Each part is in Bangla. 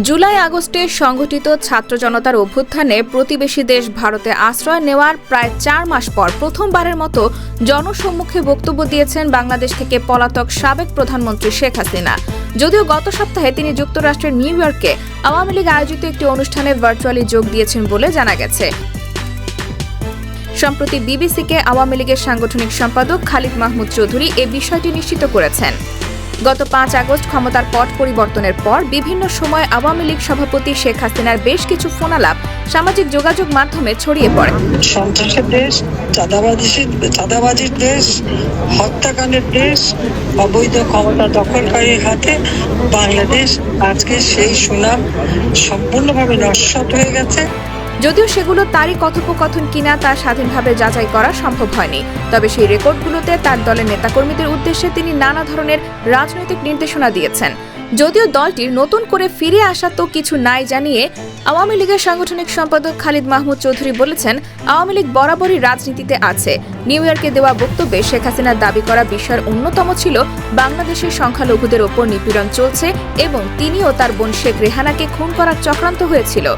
জুলাই আগস্টে সংঘটিত ছাত্র জনতার অভ্যুত্থানে প্রতিবেশী দেশ ভারতে আশ্রয় নেওয়ার প্রায় চার মাস পর প্রথমবারের মতো জনসম্মুখে বক্তব্য দিয়েছেন বাংলাদেশ থেকে পলাতক সাবেক প্রধানমন্ত্রী শেখ হাসিনা। যদিও গত সপ্তাহে তিনি যুক্তরাষ্ট্রের নিউ ইয়র্কে আওয়ামী লীগ আয়োজিত একটি অনুষ্ঠানে ভার্চুয়ালি যোগ দিয়েছেন বলে জানা গেছে। সম্প্রতি বিবিসিকে আওয়ামী লীগের সাংগঠনিক সম্পাদক খালিদ মাহমুদ চৌধুরী এ বিষয়টি নিশ্চিত করেছেন। গত পাঁচ আগস্ট ক্ষমতার পট পরিবর্তনের পর বিভিন্ন সময় আওয়ামী লীগ সভাপতি শেখ হাসিনার বেশ কিছু ফোনালাপ সামাজিক যোগাযোগ মাধ্যমে ছড়িয়ে পড়ে। সন্ত্রাসের দেশ চাঁদাবাজি চাঁদাবাজির দেশ, হত্যাকাণ্ডের দেশ, অবৈধ ক্ষমতা দখলকারীর হাতে বাংলাদেশ আজকে সেই সুনাম সম্পূর্ণভাবে নস্বাত হয়ে গেছে। যদিও সেগুলো তারই কথোপকথন কিনা তা স্বাধীনভাবে যাচাই করা সম্ভব হয়নি। তবে সেই রেকর্ডগুলোতে তার দলের নেতাকর্মীদের উদ্দেশ্যে তিনি নানা ধরনের রাজনৈতিক নির্দেশনা দিয়েছেন। যদিও দলটির নতুন করে ফিরে আসা তো কিছু নাই জানিয়ে আওয়ামী লীগের সাংগঠনিক সম্পাদক খালিদ মাহমুদ চৌধুরী বলেছেন, আওয়ামী লীগ বরাবরই রাজনীতিতে আছে। নিউ ইয়র্কে দেওয়া বক্তব্যে শেখ হাসিনার দাবি করা বিষয়ের অন্যতম ছিল, বাংলাদেশের সংখ্যালঘুদের ওপর নিপীড়ন চলছে এবং তিনি ও তার বোন শেখ রেহানাকে খুন করার চক্রান্ত হয়েছিল।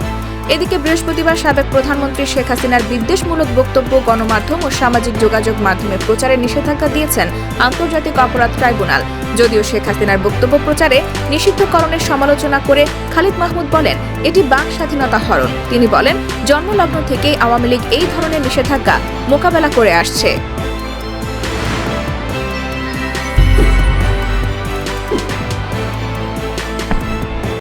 এদিকে বৃহস্পতিবার সাবেক প্রধানমন্ত্রী শেখ হাসিনার বিদ্বেষমূলক বক্তব্য, গণমাধ্যম ও সামাজিক যোগাযোগ মাধ্যমে প্রচারে নিষেধাজ্ঞা দিয়েছেন আন্তর্জাতিক অপরাধ ট্রাইব্যুনাল। যদিও শেখ হাসিনার বক্তব্য প্রচারে নিষিদ্ধকরণের সমালোচনা করে খালিদ মাহমুদ বলেন, এটি বাক স্বাধীনতা হরণ। তিনি বলেন, জন্মলগ্ন থেকেই আওয়ামী লীগ এই ধরনের নিষেধাজ্ঞা মোকাবেলা করে আসছে।